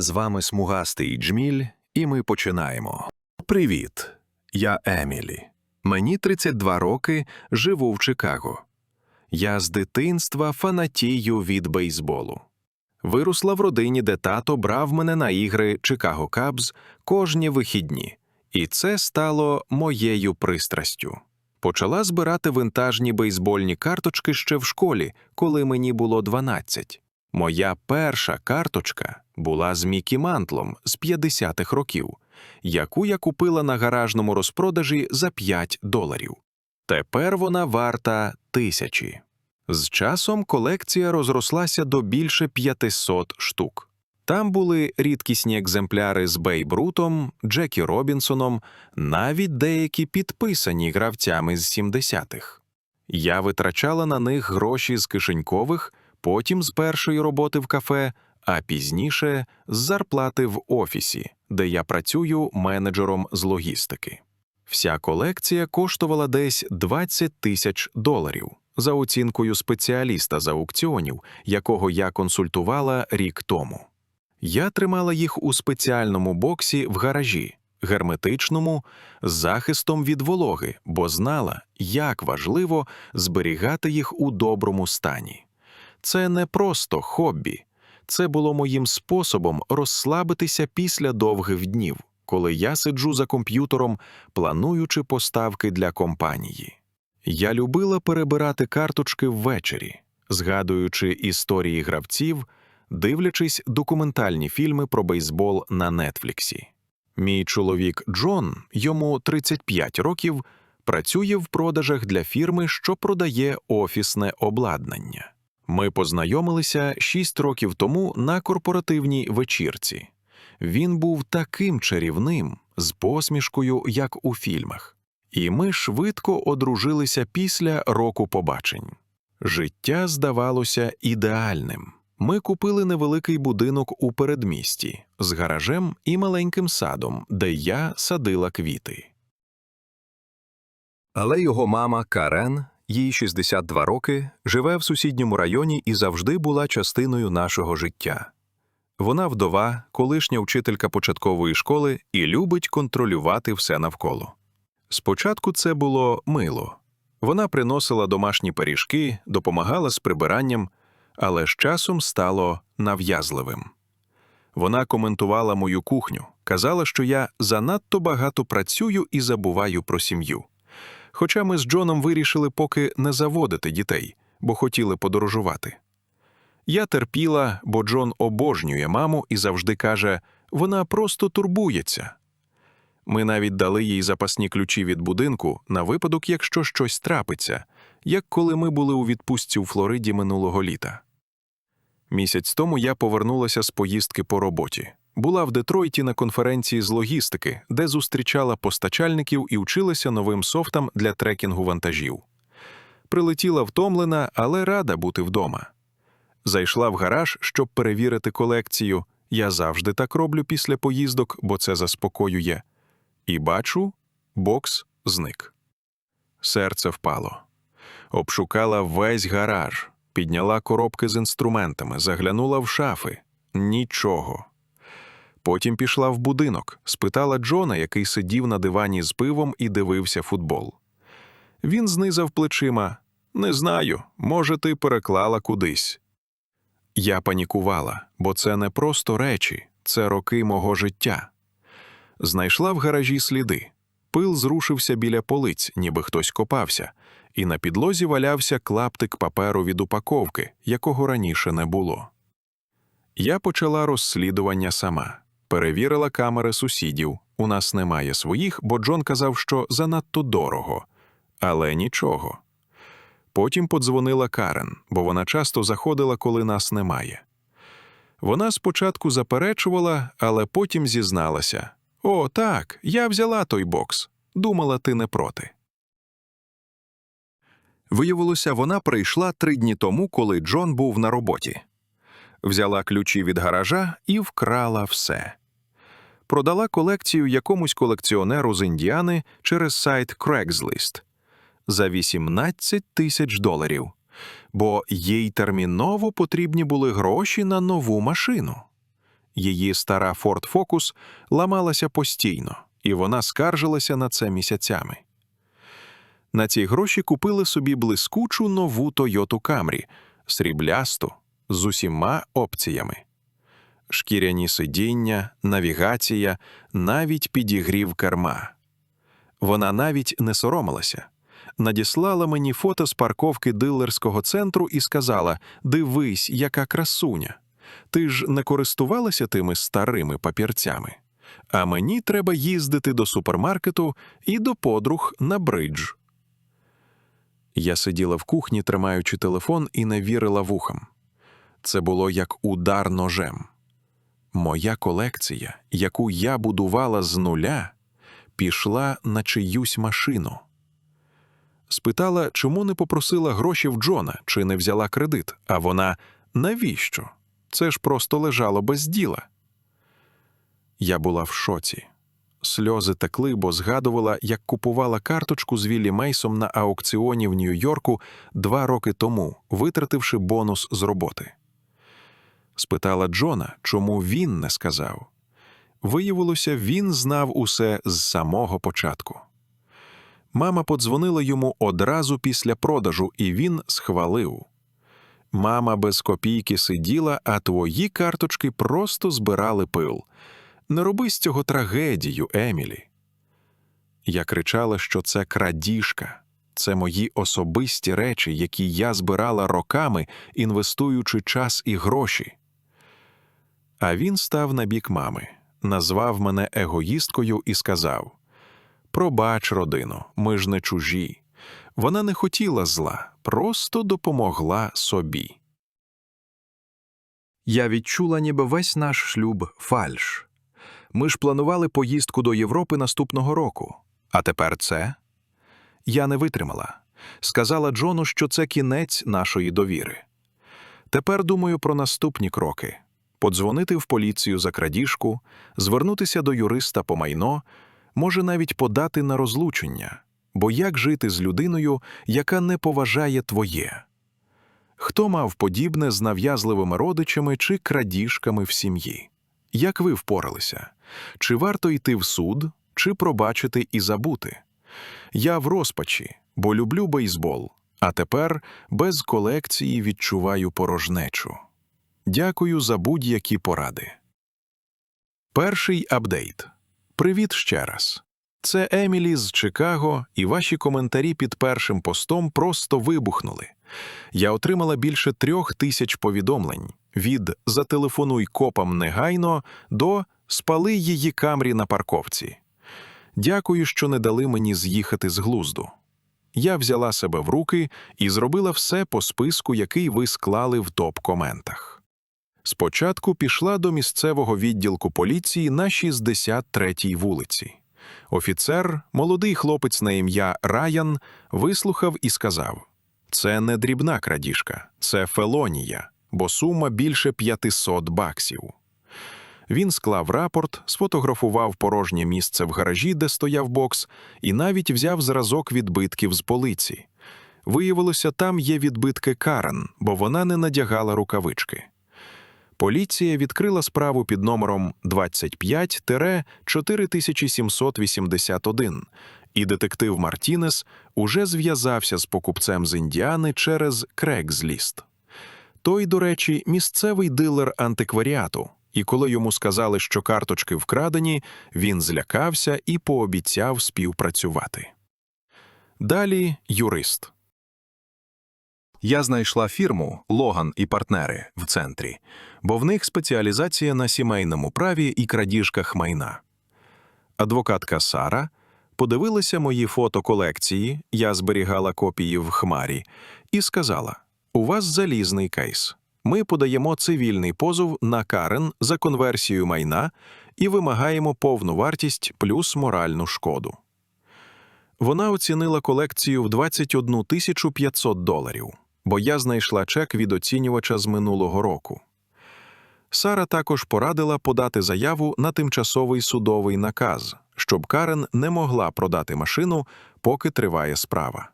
З вами смугастий Джміль, і ми починаємо. Привіт, я Емілі. Мені 32 роки, живу в Чикаго. Я з дитинства фанатію від бейсболу. Виросла в родині, де тато брав мене на ігри Чикаго Кабз кожні вихідні, і це стало моєю пристрастю. Почала збирати винтажні бейсбольні карточки ще в школі, коли мені було 12. Моя перша карточка була з Мікі Мантлом з 50-х років, яку я купила на гаражному розпродажі за 5 доларів. Тепер вона варта тисячі. З часом колекція розрослася до більше 500 штук. Там були рідкісні екземпляри з Бейб Рутом, Джекі Робінсоном, навіть деякі підписані гравцями з 70-х. Я витрачала на них гроші з кишенькових, потім з першої роботи в кафе, а пізніше з зарплати в офісі, де я працюю менеджером з логістики. Вся колекція коштувала десь 20 тисяч доларів за оцінкою спеціаліста з аукціонів, якого я консультувала рік тому. Я тримала їх у спеціальному боксі в гаражі, герметичному, з захистом від вологи, бо знала, як важливо зберігати їх у доброму стані. Це не просто хобі, це було моїм способом розслабитися після довгих днів, коли я сиджу за комп'ютером, плануючи поставки для компанії. Я любила перебирати карточки ввечері, згадуючи історії гравців, дивлячись документальні фільми про бейсбол на Нетфліксі. Мій чоловік Джон, йому 35 років, працює в продажах для фірми, що продає офісне обладнання. Ми познайомилися 6 років тому на корпоративній вечірці. Він був таким чарівним, з посмішкою, як у фільмах. І ми швидко одружилися після року побачень. Життя здавалося ідеальним. Ми купили невеликий будинок у передмісті з гаражем і маленьким садом, де я садила квіти. Але його мама Карен, їй 62 роки, живе в сусідньому районі і завжди була частиною нашого життя. Вона вдова, колишня вчителька початкової школи і любить контролювати все навколо. Спочатку це було мило. Вона приносила домашні пиріжки, допомагала з прибиранням, але з часом стало нав'язливим. Вона коментувала мою кухню, казала, що я занадто багато працюю і забуваю про сім'ю. Хоча ми з Джоном вирішили поки не заводити дітей, бо хотіли подорожувати. Я терпіла, бо Джон обожнює маму і завжди каже, вона просто турбується. Ми навіть дали їй запасні ключі від будинку на випадок, якщо щось трапиться, як коли ми були у відпустці у Флориді минулого літа. Місяць тому я повернулася з поїздки по роботі. Була в Детройті на конференції з логістики, де зустрічала постачальників і вчилася новим софтам для трекінгу вантажів. Прилетіла втомлена, але рада бути вдома. Зайшла в гараж, щоб перевірити колекцію. Я завжди так роблю після поїздок, бо це заспокоює. І бачу, бокс зник. Серце впало. Обшукала весь гараж, підняла коробки з інструментами, заглянула в шафи. Нічого. Потім пішла в будинок, спитала Джона, який сидів на дивані з пивом і дивився футбол. Він знизав плечима. Не знаю, може, ти переклала кудись. Я панікувала, бо це не просто речі, це роки мого життя. Знайшла в гаражі сліди. Пил зрушився біля полиць, ніби хтось копався, і на підлозі валявся клаптик паперу від упаковки, якого раніше не було. Я почала розслідування сама, перевірила камери сусідів. У нас немає своїх, бо Джон казав, що занадто дорого, але нічого. Потім подзвонила Карен, бо вона часто заходила, коли нас немає. Вона спочатку заперечувала, але потім зізналася. О, так, я взяла той бокс. Думала, ти не проти. Виявилося, вона прийшла три дні тому, коли Джон був на роботі. Взяла ключі від гаража і вкрала все. Продала колекцію якомусь колекціонеру з Індіани через сайт Craigslist за 18 тисяч доларів, бо їй терміново потрібні були гроші на нову машину. її стара Ford Focus, ламалася постійно, і вона скаржилася на це місяцями. На ці гроші купили собі блискучу нову Toyota Camry, сріблясту, з усіма опціями. Шкіряні сидіння, навігація, навіть підігрів керма. Вона навіть не соромилася. Надіслала мені фото з парковки дилерського центру і сказала: Дивись, яка красуня. Ти ж не користувалася тими старими папірцями. А мені треба їздити до супермаркету і до подруг на бридж. Я сиділа в кухні, тримаючи телефон, і не вірила вухам. Це було як удар ножем. Моя колекція, яку я будувала з нуля, пішла на чиюсь машину. Спитала, чому не попросила гроші в Джона чи не взяла кредит, а вона навіщо? Це ж просто лежало без діла. Я була в шоці. Сльози текли, бо згадувала, як купувала карточку з Віллі Мейсом на аукціоні в Нью-Йорку два роки тому, витративши бонус з роботи. Спитала Джона, чому він не сказав. Виявилося, він знав усе з самого початку. Мама подзвонила йому одразу після продажу, і він схвалив. Мама без копійки сиділа, а твої карточки просто збирали пил. Не роби з цього трагедію, Емілі. Я кричала, що це крадіжка, це мої особисті речі, які я збирала роками, інвестуючи час і гроші. А він став на бік мами, назвав мене егоїсткою і сказав: Пробач, родину, ми ж не чужі. Вона не хотіла зла, просто допомогла собі. Я відчула, ніби весь наш шлюб фальш. Ми ж планували поїздку до Європи наступного року. А тепер це? Я не витримала. Сказала Джону, що це кінець нашої довіри. Тепер думаю про наступні кроки: подзвонити в поліцію за крадіжку, звернутися до юриста по майно, може навіть подати на розлучення. Бо як жити з людиною, яка не поважає твоє? Хто мав подібне з нав'язливими родичами чи крадіжками в сім'ї? Як ви впоралися? Чи варто йти в суд, чи пробачити і забути? Я в розпачі, бо люблю бейсбол, а тепер без колекції відчуваю порожнечу. Дякую за будь-які поради. Перший апдейт. Привіт ще раз. Це Емілі з Чикаго, і ваші коментарі під першим постом просто вибухнули. Я отримала більше трьох тисяч повідомлень від Зателефонуй копам негайно до Спали її камрі на парковці. Дякую, що не дали мені з'їхати з глузду. Я взяла себе в руки і зробила все по списку, який ви склали в топ-коментах. Спочатку пішла до місцевого відділку поліції на 63-й вулиці. Офіцер, молодий хлопець на ім'я Раян, вислухав і сказав: Це не дрібна крадіжка, це фелонія, бо сума більше 500 баксів. Він склав рапорт, сфотографував порожнє місце в гаражі, де стояв бокс, і навіть взяв зразок відбитків з полиці. Виявилося, там є відбитки Карен, бо вона не надягала рукавички. Поліція відкрила справу під номером 25-4781, і детектив Мартінес уже зв'язався з покупцем з Індіани через Крегзліст. Той, до речі, місцевий дилер антикваріату, і коли йому сказали, що карточки вкрадені, він злякався і пообіцяв співпрацювати. Далі юрист. Я знайшла фірму Логан і партнери в центрі, бо в них спеціалізація на сімейному праві і крадіжках майна. Адвокатка Сара подивилася мої фотоколекції, я зберігала копії в хмарі, і сказала: У вас залізний кейс. Ми подаємо цивільний позов на Карен за конверсію майна і вимагаємо повну вартість плюс моральну шкоду. Вона оцінила колекцію в 21 тисячу 500 доларів, бо я знайшла чек від оцінювача з минулого року. Сара також порадила подати заяву на тимчасовий судовий наказ, щоб Карен не могла продати машину, поки триває справа.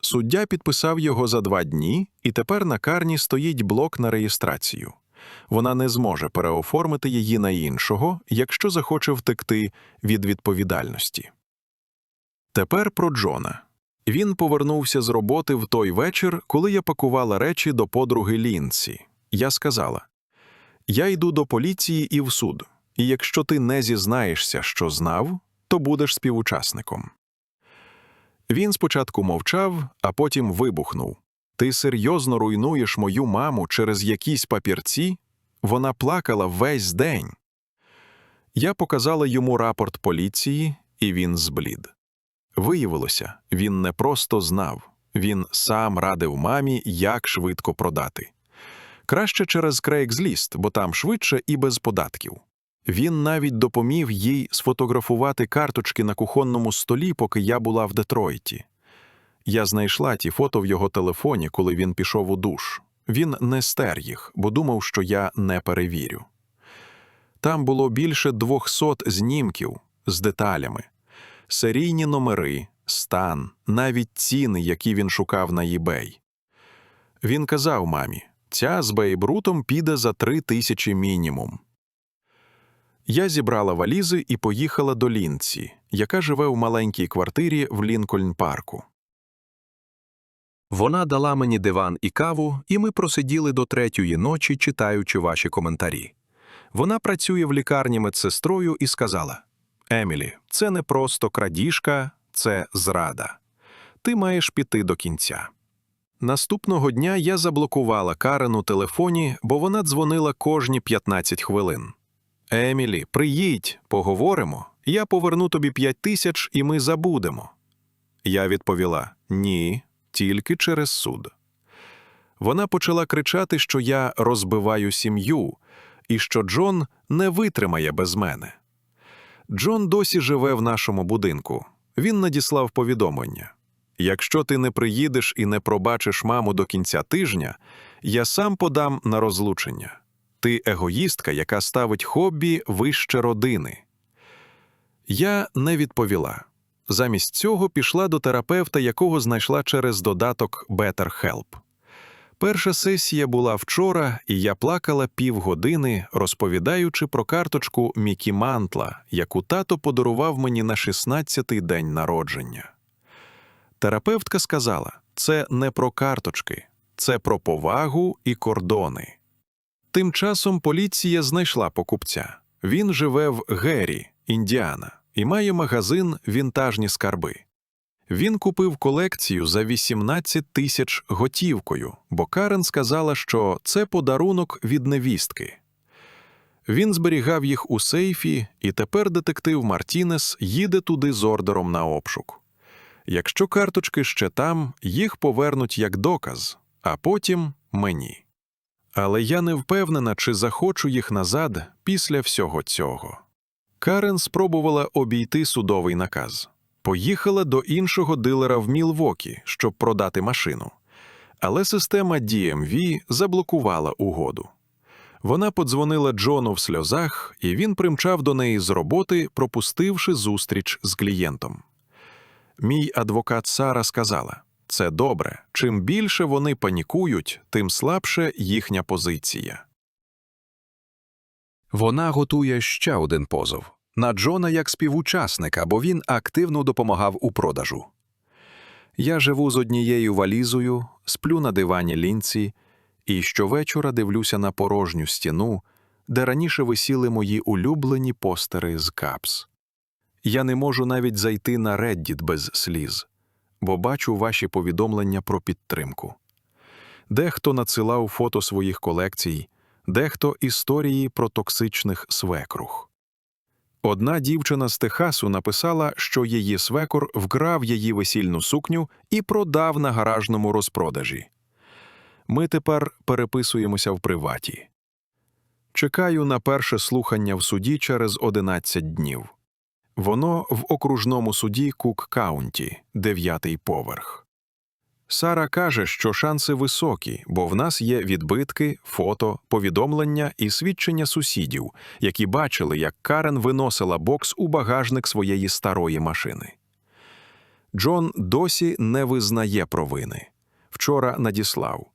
Суддя підписав його за два дні, і тепер на карні стоїть блок на реєстрацію. Вона не зможе переоформити її на іншого, якщо захоче втекти від відповідальності. Тепер про Джона. Він повернувся з роботи в той вечір, коли я пакувала речі до подруги Лінці. Я сказала: Я йду до поліції і в суд, і якщо ти не зізнаєшся, що знав, то будеш співучасником. Він спочатку мовчав, а потім вибухнув. Ти серйозно руйнуєш мою маму через якісь папірці? Вона плакала весь день. Я показала йому рапорт поліції, і він зблід. Виявилося, він не просто знав, він сам радив мамі, як швидко продати. Краще через Craigslist, бо там швидше і без податків. Він навіть допоміг їй сфотографувати карточки на кухонному столі, поки я була в Детройті. Я знайшла ті фото в його телефоні, коли він пішов у душ. Він не стер їх, бо думав, що я не перевірю. Там було більше двохсот знімків з деталями, серійні номери, стан, навіть ціни, які він шукав на eBay. Він казав мамі, ця з Бейбрутом піде за три тисячі мінімум. Я зібрала валізи і поїхала до Лінці, яка живе в маленькій квартирі в Лінкольн-парку. Вона дала мені диван і каву, і ми просиділи до третьої ночі, читаючи ваші коментарі. Вона працює в лікарні медсестрою і сказала: Емілі, це не просто крадіжка, це зрада. Ти маєш піти до кінця. Наступного дня я заблокувала Карен у телефоні, бо вона дзвонила кожні 15 хвилин. Емілі, приїдь, поговоримо. Я поверну тобі п'ять тисяч, і ми забудемо. Я відповіла: Ні, тільки через суд. Вона почала кричати, що я розбиваю сім'ю і що Джон не витримає без мене. Джон досі живе в нашому будинку. Він надіслав повідомлення. Якщо ти не приїдеш і не пробачиш маму до кінця тижня, я сам подам на розлучення. Ти егоїстка, яка ставить хобі вище родини. Я не відповіла. Замість цього пішла до терапевта, якого знайшла через додаток BetterHelp. Перша сесія була вчора, і я плакала півгодини, розповідаючи про карточку Мікі Мантла, яку тато подарував мені на 16-й день народження. Терапевтка сказала: це не про карточки, це про повагу і кордони. Тим часом поліція знайшла покупця. Він живе в Гері, Індіана, і має магазин Вінтажні скарби. Він купив колекцію за 18 тисяч готівкою, бо Карен сказала, що це подарунок від невістки. Він зберігав їх у сейфі, і тепер детектив Мартінес їде туди з ордером на обшук. Якщо карточки ще там, їх повернуть як доказ, а потім мені. Але я не впевнена, чи захочу їх назад після всього цього. Карен спробувала обійти судовий наказ. Поїхала до іншого дилера в Мілвокі, щоб продати машину. Але система DMV заблокувала угоду. Вона подзвонила Джону в сльозах, і він примчав до неї з роботи, пропустивши зустріч з клієнтом. Мій адвокат Сара сказала: це добре. Чим більше вони панікують, тим слабше їхня позиція. Вона готує ще один позов на Джона як співучасника, бо він активно допомагав у продажу. Я живу з однією валізою, сплю на дивані лінці, і щовечора дивлюся на порожню стіну, де раніше висіли мої улюблені постери з капс. Я не можу навіть зайти на Reddit без сліз, бо бачу ваші повідомлення про підтримку. Дехто надсилав фото своїх колекцій, дехто історії про токсичних свекрух. Одна дівчина з Техасу написала, що її свекор вкрав її весільну сукню і продав на гаражному розпродажі. Ми тепер переписуємося в приваті. Чекаю на перше слухання в суді через 11 днів. Воно в окружному суді Кук Каунті, дев'ятий поверх. Сара каже, що шанси високі, бо в нас є відбитки, фото, повідомлення і свідчення сусідів, які бачили, як Карен виносила бокс у багажник своєї старої машини. Джон досі не визнає провини. Вчора надіслав.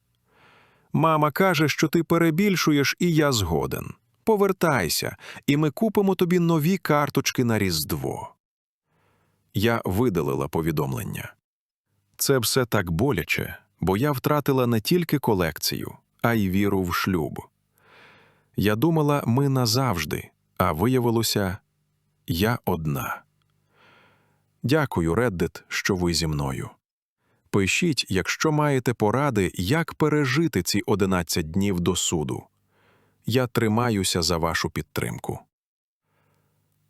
Мама каже, що ти перебільшуєш, і я згоден. Повертайся, і ми купимо тобі нові карточки на Різдво. Я видалила повідомлення. Це все так боляче, бо я втратила не тільки колекцію, а й віру в шлюб. Я думала, ми назавжди, а виявилося, я одна. Дякую, Реддит, що ви зі мною. Пишіть, якщо маєте поради, як пережити ці 11 днів до суду. Я тримаюся за вашу підтримку.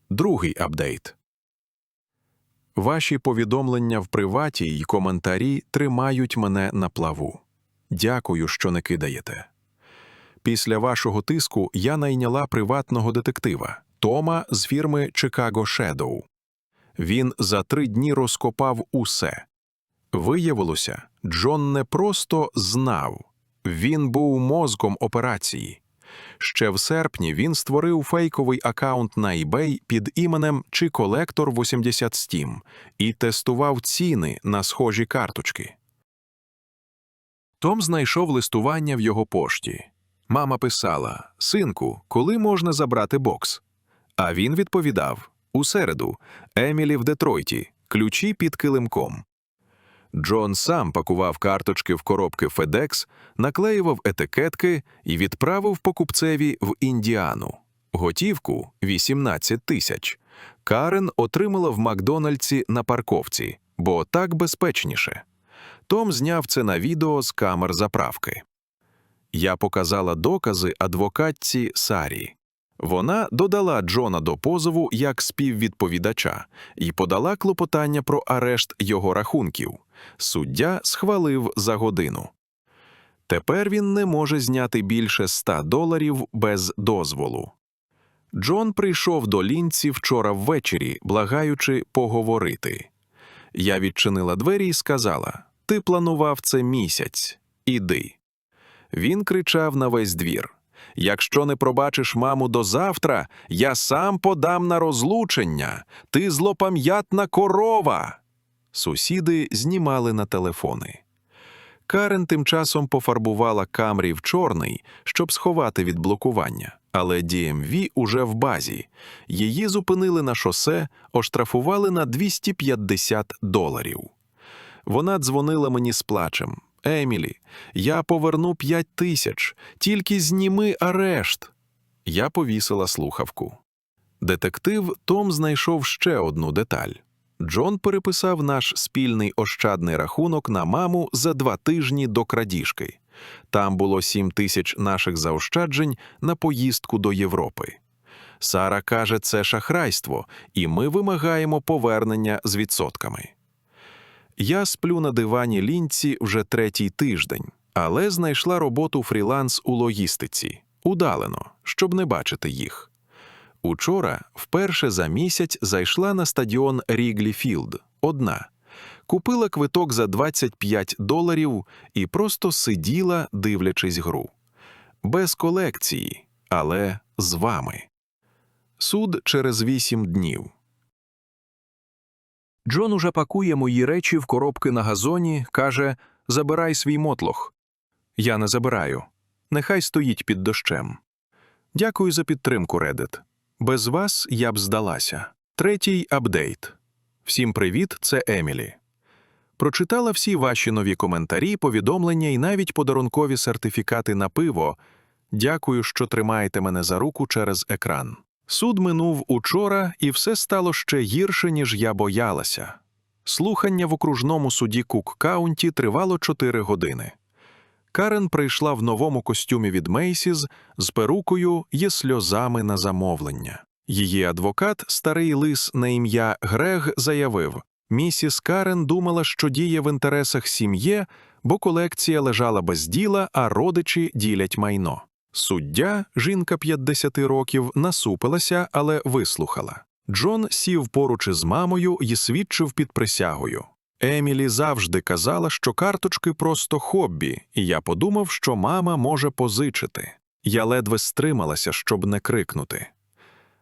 Другий апдейт. Ваші повідомлення в приваті й коментарі тримають мене на плаву. Дякую, що не кидаєте. Після вашого тиску я найняла приватного детектива Тома з фірми Chicago Shadow. Він за три дні розкопав усе. Виявилося, Джон не просто знав, він був мозком операції. Ще в серпні він створив фейковий акаунт на eBay під іменем чи колектор 80 Steam і тестував ціни на схожі карточки. Том знайшов листування в його пошті. Мама писала: Синку, коли можна забрати бокс? А він відповідав: У середу, Емілі в Детройті, ключі під килимком. Джон сам пакував карточки в коробки FedEx, наклеював етикетки і відправив покупцеві в Індіану. Готівку 18 тисяч. Карен отримала в Макдональдсі на парковці, бо так безпечніше. Том зняв це на відео з камер заправки. Я показала докази адвокатці Сарі. Вона додала Джона до позову як співвідповідача і подала клопотання про арешт його рахунків. Суддя схвалив за годину. Тепер він не може зняти більше ста доларів без дозволу. Джон прийшов до лінці вчора ввечері, благаючи поговорити. Я відчинила двері і сказала: Ти планував це місяць, іди. Він кричав на весь двір. Якщо не пробачиш маму до завтра, я сам подам на розлучення. Ти злопам'ятна корова. Сусіди знімали на телефони. Карен тим часом пофарбувала Камрі в чорний, щоб сховати від блокування, але DMV уже в базі. Її зупинили на шосе, оштрафували на 250 доларів. Вона дзвонила мені з плачем. Емілі, я поверну п'ять тисяч, тільки зніми арешт. Я повісила слухавку. Детектив Том знайшов ще одну деталь. Джон переписав наш спільний ощадний рахунок на маму за два тижні до крадіжки. Там було сім тисяч наших заощаджень на поїздку до Європи. Сара каже, це шахрайство, і ми вимагаємо повернення з відсотками. Я сплю на дивані лінці вже третій тиждень, але знайшла роботу фріланс у логістиці, удалено, щоб не бачити їх. Учора вперше за місяць зайшла на стадіон Ріглі Філд одна, купила квиток за 25 доларів і просто сиділа, дивлячись гру. Без колекції, але з вами. Суд через вісім днів. Джон уже пакує мої речі в коробки на газоні, каже: Забирай свій мотлох. Я не забираю. Нехай стоїть під дощем. Дякую за підтримку, Reddit. Без вас я б здалася. Третій апдейт. Всім привіт, це Емілі. Прочитала всі ваші нові коментарі, повідомлення і навіть подарункові сертифікати на пиво. Дякую, що тримаєте мене за руку через екран. Суд минув учора, і все стало ще гірше, ніж я боялася. Слухання в окружному суді Кук-Каунті тривало 4 години. Карен прийшла в новому костюмі від Мейсіз з перукою і сльозами на замовлення. Її адвокат, старий лис на ім'я Грег, заявив: місіс Карен думала, що діє в інтересах сім'ї, бо колекція лежала без діла, а родичі ділять майно. Суддя, жінка 50 років, насупилася, але вислухала. Джон сів поруч із мамою і свідчив під присягою. Емілі завжди казала, що карточки просто хобі, і я подумав, що мама може позичити. Я ледве стрималася, щоб не крикнути.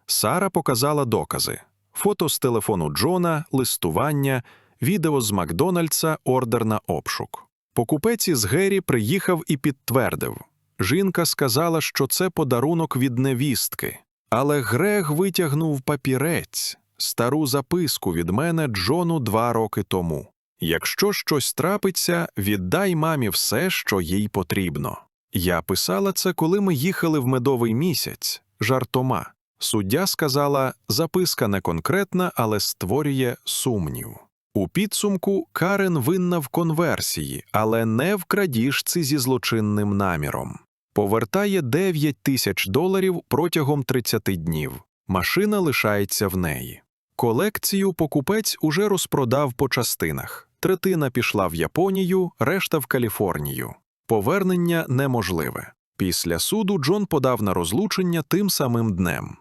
Сара показала докази: фото з телефону Джона, листування, відео з Макдональдса, ордер на обшук. Покупець із Гері приїхав і підтвердив. Жінка сказала, що це подарунок від невістки. Але Грег витягнув папірець, стару записку від мене Джону два роки тому. Якщо щось трапиться, віддай мамі все, що їй потрібно. Я писала це, коли ми їхали в медовий місяць, жартома. Суддя сказала, записка не конкретна, але створює сумнів. У підсумку Карен винна в конверсії, але не в крадіжці зі злочинним наміром. Повертає 9 тисяч доларів протягом 30 днів. Машина лишається в неї. Колекцію покупець уже розпродав по частинах. Третина пішла в Японію, решта в Каліфорнію. Повернення неможливе. Після суду Джон подав на розлучення тим самим днем.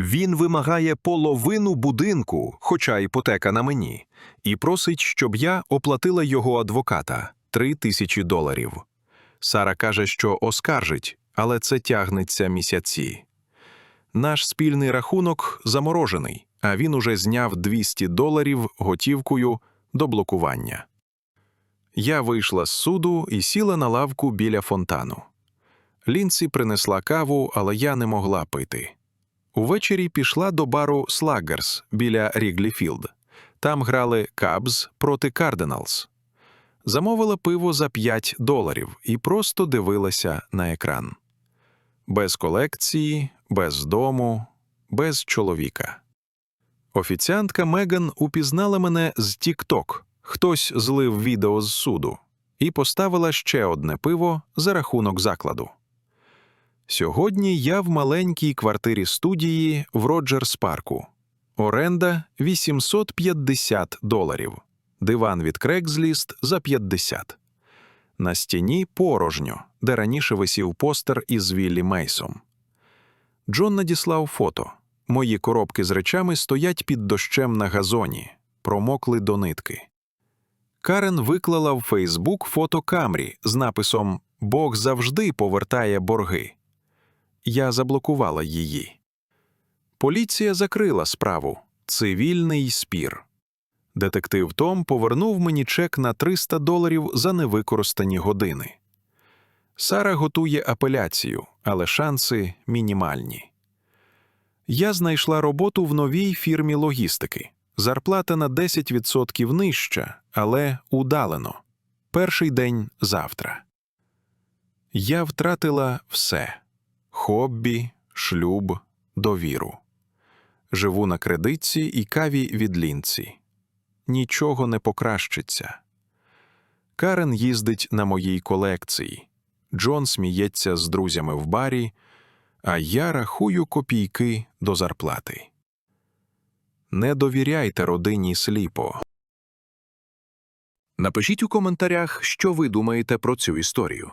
Він вимагає половину будинку, хоча іпотека на мені, і просить, щоб я оплатила його адвоката три тисячі доларів. Сара каже, що оскаржить, але це тягнеться місяці. Наш спільний рахунок заморожений, а він уже зняв 200 доларів готівкою до блокування. Я вийшла з суду і сіла на лавку біля фонтану. Лінці принесла каву, але я не могла пити. Увечері пішла до бару Слаггерс біля Рігліфілд. Там грали Кабз проти Кардиналс. Замовила пиво за 5 доларів і просто дивилася на екран. Без колекції, без дому, без чоловіка. Офіціантка Меган упізнала мене з TikTok. Хтось злив відео з суду і поставила ще одне пиво за рахунок закладу. Сьогодні я в маленькій квартирі студії в Роджерс Парку. Оренда 850 доларів. Диван від Craigslist за 50. На стіні порожньо, де раніше висів постер із Віллі Мейсом. Джон надіслав фото. Мої коробки з речами стоять під дощем на газоні, промокли до нитки. Карен виклала в Фейсбук фото Камрі з написом Бог завжди повертає борги. Я заблокувала її. Поліція закрила справу. Цивільний спір. Детектив Том повернув мені чек на 300 доларів за невикористані години. Сара готує апеляцію, але шанси мінімальні. Я знайшла роботу в новій фірмі логістики. Зарплата на 10% нижча, але удалено. Перший день завтра. Я втратила все хобі, шлюб, довіру. Живу на кредитці і каві від лінці. Нічого не покращиться. Карен їздить на моїй колекції. Джон сміється з друзями в барі, а я рахую копійки до зарплати. Не довіряйте родині сліпо. Напишіть у коментарях, що ви думаєте про цю історію.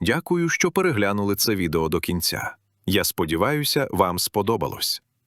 Дякую, що переглянули це відео до кінця. Я сподіваюся, вам сподобалось.